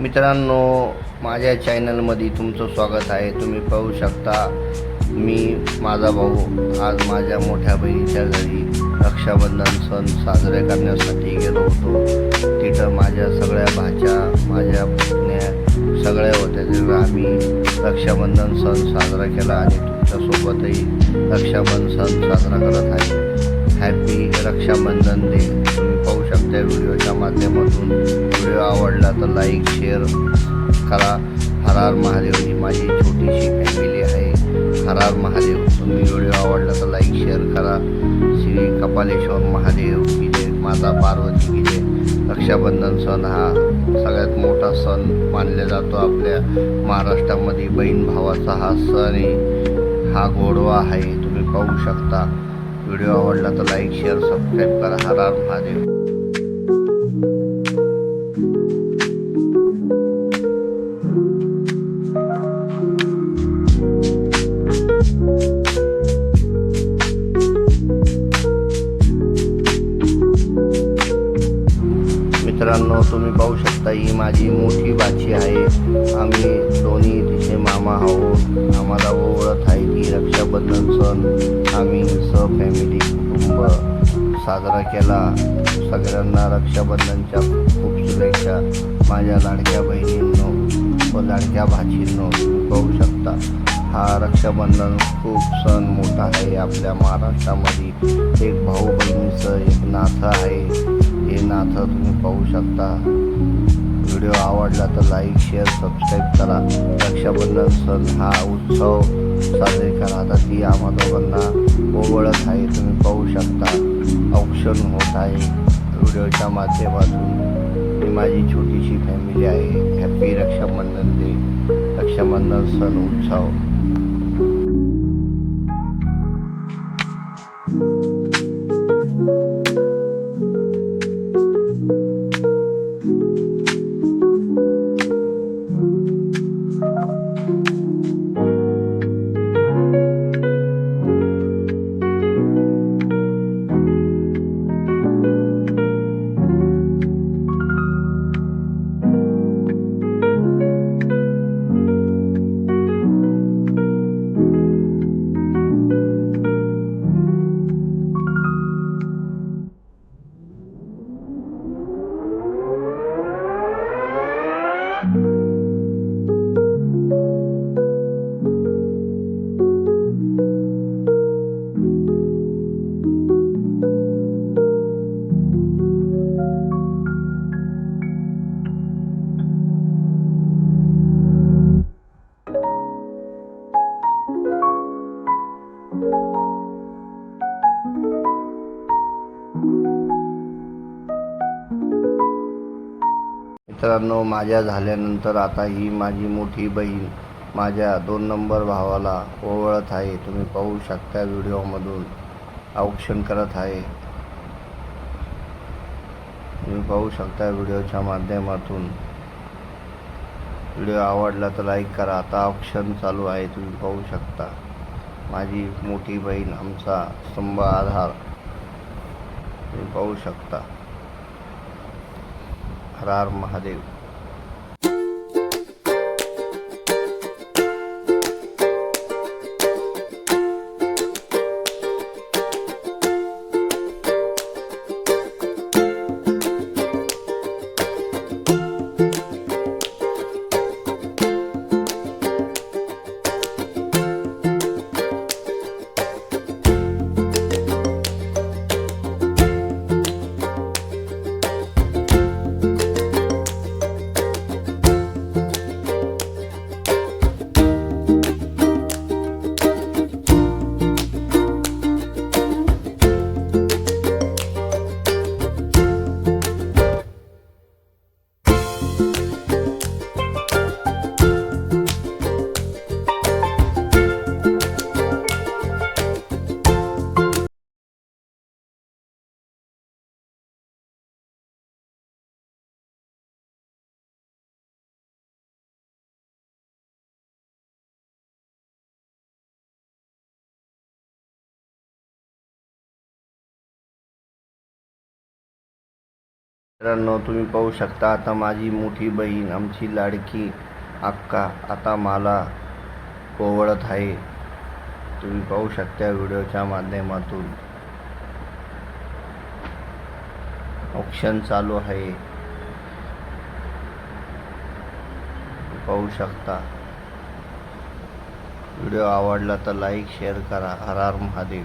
मित्रांनो माझ्या चॅनलमध्ये तुमचं स्वागत आहे. तुम्ही पाहू शकता मी माझा भाऊ आज माझ्या मोठ्या बहिणीच्या घरी रक्षाबंधन सण साजरे करण्यासाठी गेलो होतो. तिथं माझ्या सगळ्या भाच्या माझ्या पुतण्या सगळ्या होत्या. तिथं आम्ही रक्षाबंधन सण साजरा केला आणि तुमच्यासोबतही रक्षाबंधन सण साजरा करत आहे. हॅपी रक्षाबंधन डे तुम्ही व्हिडिओच्या माध्यमातून व्हिडिओ आवडला तर लाईक शेअर करा. हरार महादेव ही माझी छोटीशी फॅमिली आहे. हरार महादेव तुम्ही व्हिडिओ आवडला तर लाईक शेअर करा. श्री कपालेश्वर महादेव की जय. माता पार्वती की जय. रक्षाबंधन सण हा सगळ्यात मोठा सण मानला जातो आपल्या महाराष्ट्रामध्ये. बहीण भावाचा हा सण आहे. हा गोडवा आहे. तुम्ही पाहू शकता. व्हिडिओ आवडला तर लाईक शेअर सबस्क्राईब करा. हरार महादेव. आहे आम्ही दोन्ही तिचे मामा आहोत. आम्हाला ओळख आहे की रक्षाबंधन सण. आम्ही स फॅमिली कुटुंब साजरा केला. सगळ्यांना रक्षाबंधनच्या खूप शुभेच्छा. माझ्या लाडक्या बहिणींनो व लाडक्या भाचींनो पाहू शकता. हा रक्षाबंधन खूप सण मोठा आहे. आपल्या महाराष्ट्रामध्ये एक भाऊ बहिणीचं एक नातं आहे. हे नातं तुम्ही पाहू शकता. व्हिडिओ आवडला तर लाईक शेअर सबस्क्राईब करा. रक्षाबंधन सण हा उत्सव साजरे करा. आता ती आम्हा दोघांना ओवळत आहे. तुम्ही पाहू शकता औक्षण होत आहे. व्हिडिओच्या माध्यमातून ही माझी छोटीशी फॅमिली आहे. हॅपी रक्षाबंधन डे रक्षाबंधन सण उत्सव. मित्रांनो माझ्या झाल्यानंतर आता ही माझी मोठी बहीण माझ्या दोन नंबर भावाला ओवळत आहे. तुम्ही पाहू शकता व्हिडिओमधून औक्षण करत आहे. तुम्ही पाहू शकता व्हिडिओच्या माध्यमातून. व्हिडिओ आवडला तर लाईक करा. आता ऑप्शन चालू आहे. तुम्ही पाहू शकता माझी मोठी बहीण आमचा स्तंभ आधार. तुम्ही पाहू शकता. हर हर महादेव मित्रांनो तुम्ही पाहू शकता आता माझी मोठी बहीण आमची लाडकी अक्का आता मला कोवळत आहे. तुम्ही पाहू शकता व्हिडिओच्या माध्यमातून. ऑप्शन चालू आहे. पाहू शकता. व्हिडिओ आवडला तर लाईक शेअर करा. हर हर महादेव.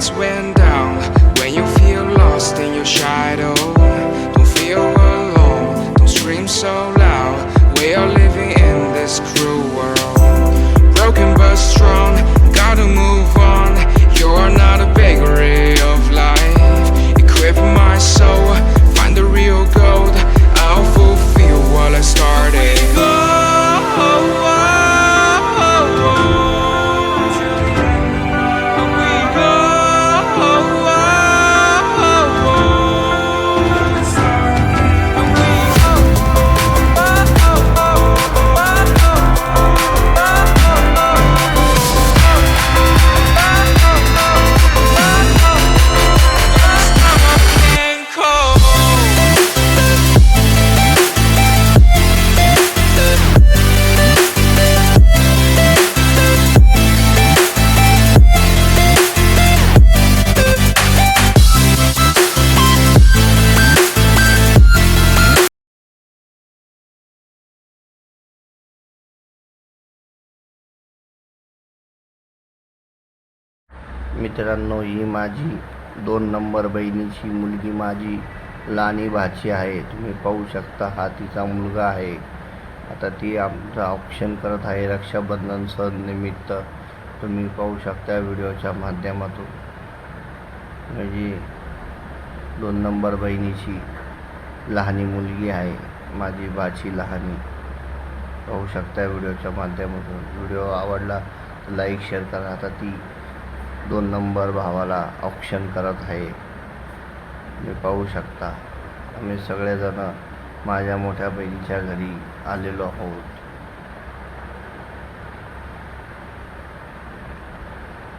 nights when मित्रांनो ही माझी दोन नंबर बहिणीची मुलगी माझी लानी भाची आहे. तुम्ही पाहू शकता हा तिचा मुलगा आहे. आता ती आमचं ऑप्शन करत आहे रक्षाबंधन सण निमित्त. तुम्ही पाहू शकता व्हिडिओच्या माध्यमातून. म्हणजे दोन नंबर बहिणीची लहानी मुलगी आहे माझी भाची लहानी. पाहू शकता व्हिडिओच्या माध्यमातून. व्हिडिओ आवडला तर लाईक शेअर करा. आता ती दोन नंबर भावाला ऑप्शन करत आहे. तुम्ही पाहू शकता आम्ही सगळेजण माझ्या मोठ्या बहिणीच्या घरी आलेलो आहोत.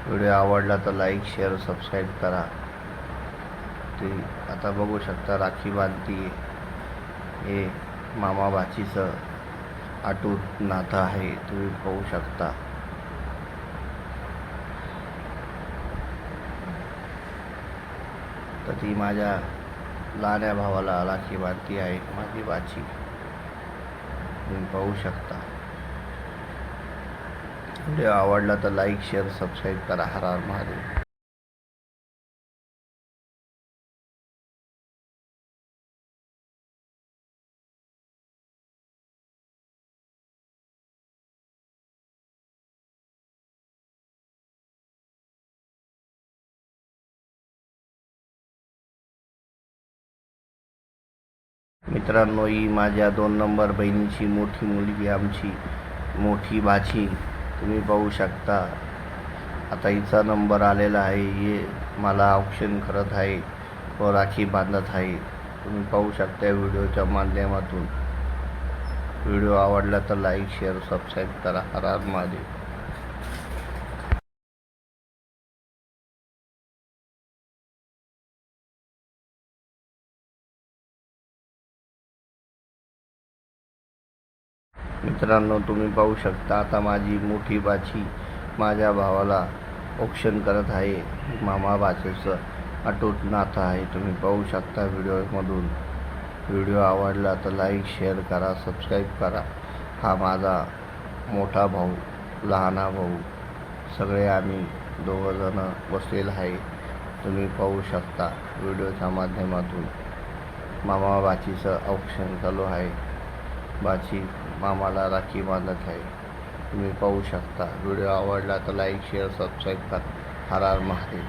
व्हिडिओ आवडला तर लाईक शेअर सबस्क्राईब करा. ते आता बघू शकता राखी बांधती हे मामा भाचीचं अटूट नातं आहे. तुम्ही पाहू शकता. तर ती माझ्या लहान्या भावाला राखी बांधती आहे माझी बाची तुम्ही पाहू शकता. व्हिडिओ आवडला तर लाईक शेअर सबस्क्राईब करा. हर हर महादेव. मित्रांनो ही माझ्या दोन नंबर बहिणीची मोठी मुलगी आमची मोठी भाची तुम्ही पाहू शकता आता हिचा नंबर आलेला आहे. हे मला ऑप्शन करत आहे व राखी बांधत आहे. तुम्ही पाहू शकता व्हिडिओच्या माध्यमातून. व्हिडिओ आवडला तर लाईक शेअर सबस्क्राईब करा. हर हर महादेव. मित्रांनो तुम्ही पाहू शकता आता माझी मोठी बाची माझ्या भावाला औक्षण करत आहे. मामा बाचेचं अटूट नातं आहे. तुम्ही पाहू शकता व्हिडिओमधून. व्हिडिओ आवडला तर लाईक शेअर करा सबस्क्राईब करा. हा माझा मोठा भाऊ लहाना भाऊ. सगळे आम्ही दोघंजणं बसलेलं आहे. तुम्ही पाहू शकता व्हिडिओच्या माध्यमातून. मामा बाचीचं औक्षण चालू आहे. बाची मामाला राखी बांधत आहे. तुम्ही पाहू शकता. व्हिडिओ आवडला तर लाईक शेअर सबस्क्राईब करा. हर हर महादेव.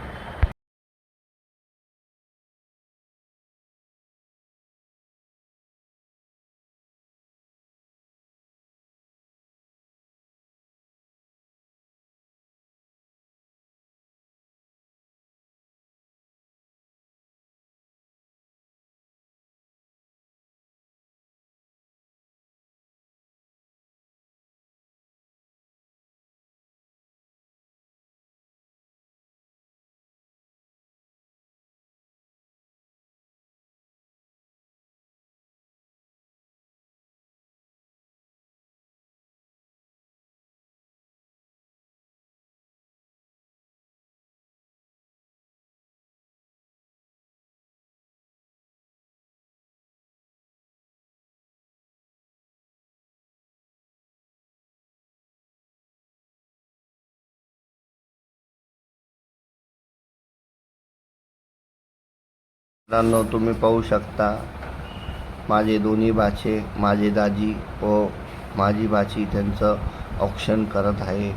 मित्रांनो तुम्ही पाहू शकता माझे दोन्ही भाचे माझे दाजी व माझी भाची त्यांचं औक्षण करत आहे.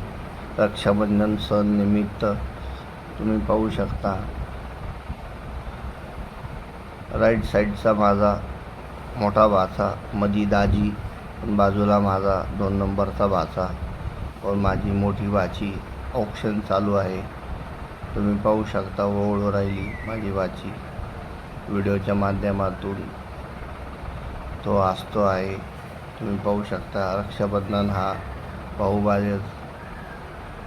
रक्षाबंधन सण निमित्त तुम्ही पाहू शकता. राईट साईडचा माझा मोठा भाचा मधी दाजी बाजूला माझा दोन नंबरचा भाचा व माझी मोठी भाची औक्षण चालू आहे. तुम्ही पाहू शकता ओळू राहिली माझी भाची. व्हिडिओच्या माध्यमातून तो असतो आहे. तुम्ही पाहू शकता रक्षाबंधन हा भाऊबाजे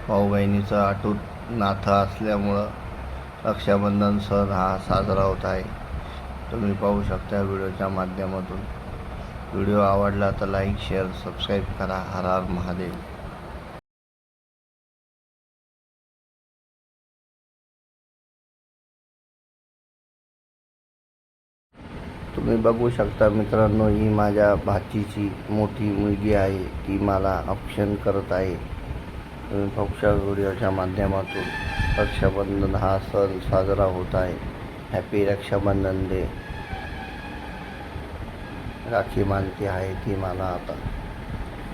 भाऊ बहिणीचं अटूट नाथं असल्यामुळं रक्षाबंधन सण हा साजरा होत आहे. तुम्ही पाहू शकता व्हिडिओच्या माध्यमातून. व्हिडिओ आवडला तर लाईक शेअर सबस्क्राईब करा. हर हर महादेव. तुम्ही बघू शकता मित्रांनो ही माझ्या भाचीची मोठी मुलगी आहे. ती मला ऑप्शन करत आहे. तुम्ही पक्षा व्हिडिओच्या माध्यमातून रक्षाबंधन हा सण साजरा होत आहे. हॅपी रक्षाबंधन डे राखी मानती आहे ती मला आता.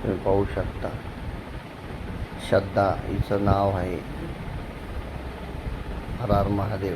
तुम्ही पाहू शकता. श्रद्धा हिचं नाव आहे. हरार महादेव.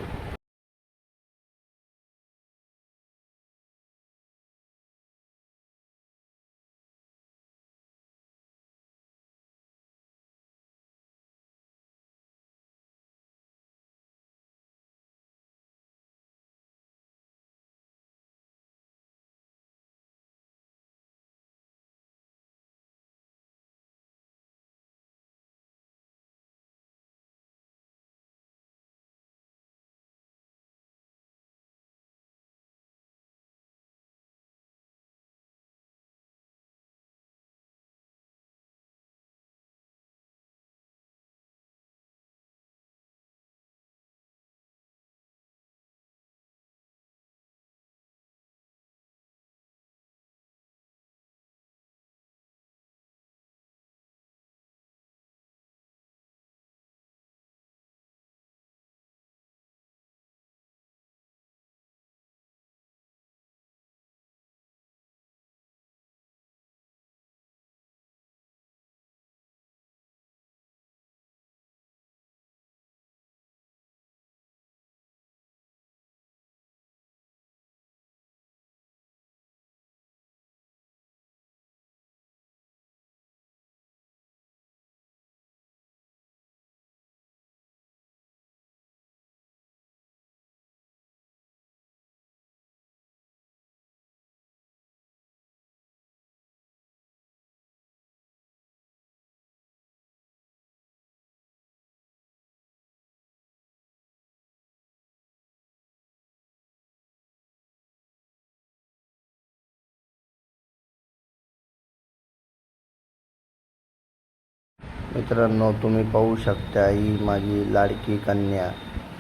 मित्रांनो तुम्ही पाहू शकता ही माझी लाडकी कन्या.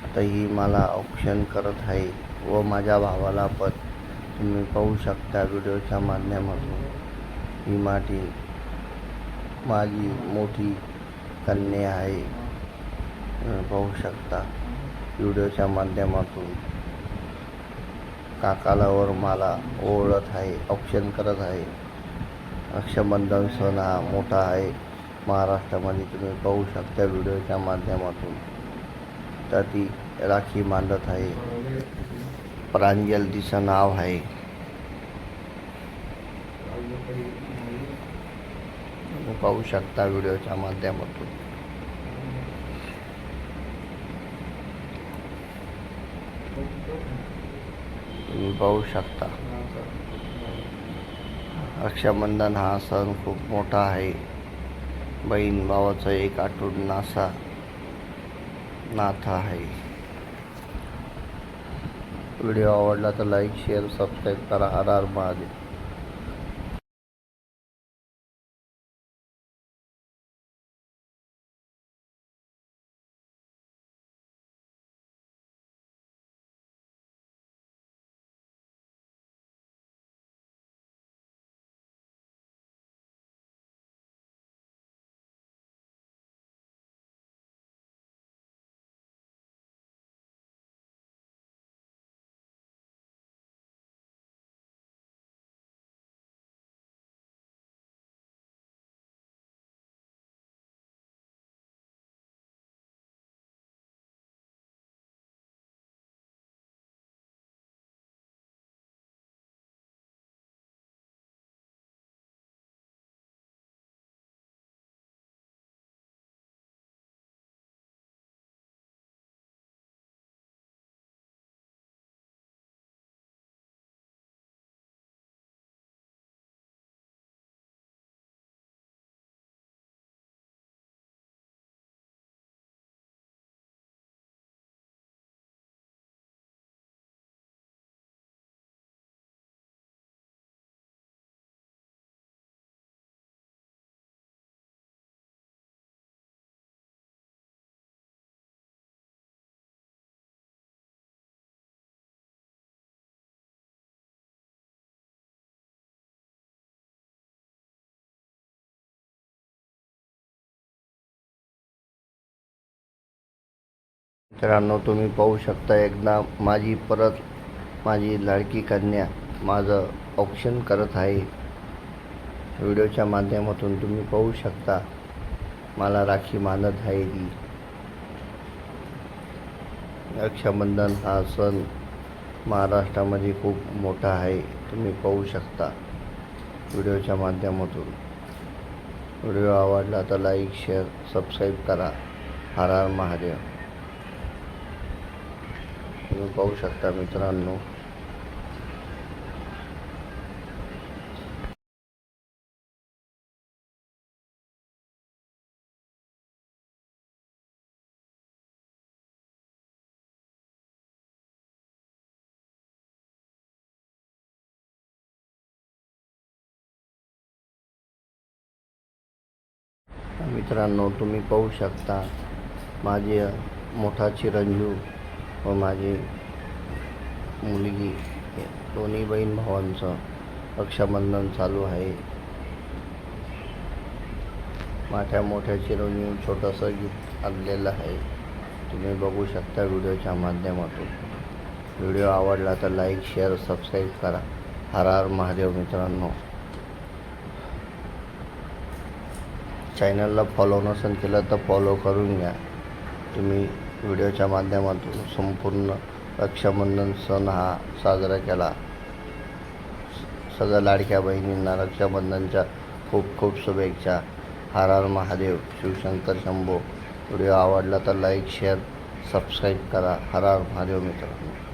आता ही मला औक्षण करत आहे व माझ्या भावाला पण. तुम्ही पाहू शकता व्हिडिओच्या माध्यमातून ही माझी माझी मोठी कन्या आहे. तुम्ही पाहू शकता व्हिडिओच्या माध्यमातून. काकाला वर मला ओळख आहे औक्षण करत आहे. रक्षाबंधन सण हा मोठा आहे. महाराष्ट्रामध्ये तुम्ही पाहू शकता व्हिडिओच्या माध्यमातून. तर ती राखी मांडत आहे. प्रांजल तिचं नाव आहे. पाहू शकता व्हिडिओच्या माध्यमातून. तुम्ही पाहू शकता. रक्षाबंधन हा सण खूप मोठा आहे. बहीण भावाचा एक आठवड नासा नाथा आहे. व्हिडिओ आवडला तर लाईक शेअर सबस्क्राईब करा. R R Mahadev. मित्रांनो तुम्ही पाहू शकता एकदा माझी परत माझी लाडकी कन्या माझं ऑप्शन करत आहे. व्हिडिओच्या माध्यमातून तुम्ही पाहू शकता मला राखी मानत आहे ती. रक्षाबंधन हा सण महाराष्ट्रामध्ये खूप मोठा आहे तुम्ही पाहू शकता व्हिडिओच्या माध्यमातून. व्हिडिओ आवडला तर लाईक शेअर सबस्क्राईब करा. हर हर महादेव. तुम्ही पाहू शकता मित्रांनो. मित्रांनो तुम्ही पाहू शकता माझे मोठा चिरंजीव व माझी मुलगी दोन्ही बहीण भावांचं रक्षाबंधन चालू आहे. माझ्या मोठ्या चिरवणी छोटंसं गिफ्ट आणलेलं आहे. तुम्ही बघू शकता व्हिडिओच्या माध्यमातून. व्हिडिओ आवडला तर लाईक शेअर सबस्क्राईब करा. हर हर महादेव मित्रांनो. चॅनलला फॉलो नसेल केलं तर फॉलो करून घ्या. तुम्ही व्हिडिओच्या माध्यमातून संपूर्ण रक्षाबंधन सण हा साजरा केला. सगळ्या लाडक्या बहिणींना रक्षाबंधनच्या खूप खूप शुभेच्छा. हर हर महादेव शिवशंकर शंभो. व्हिडिओ आवडला तर लाईक शेअर सबस्क्राईब करा. हर हर महादेव मित्रांनो.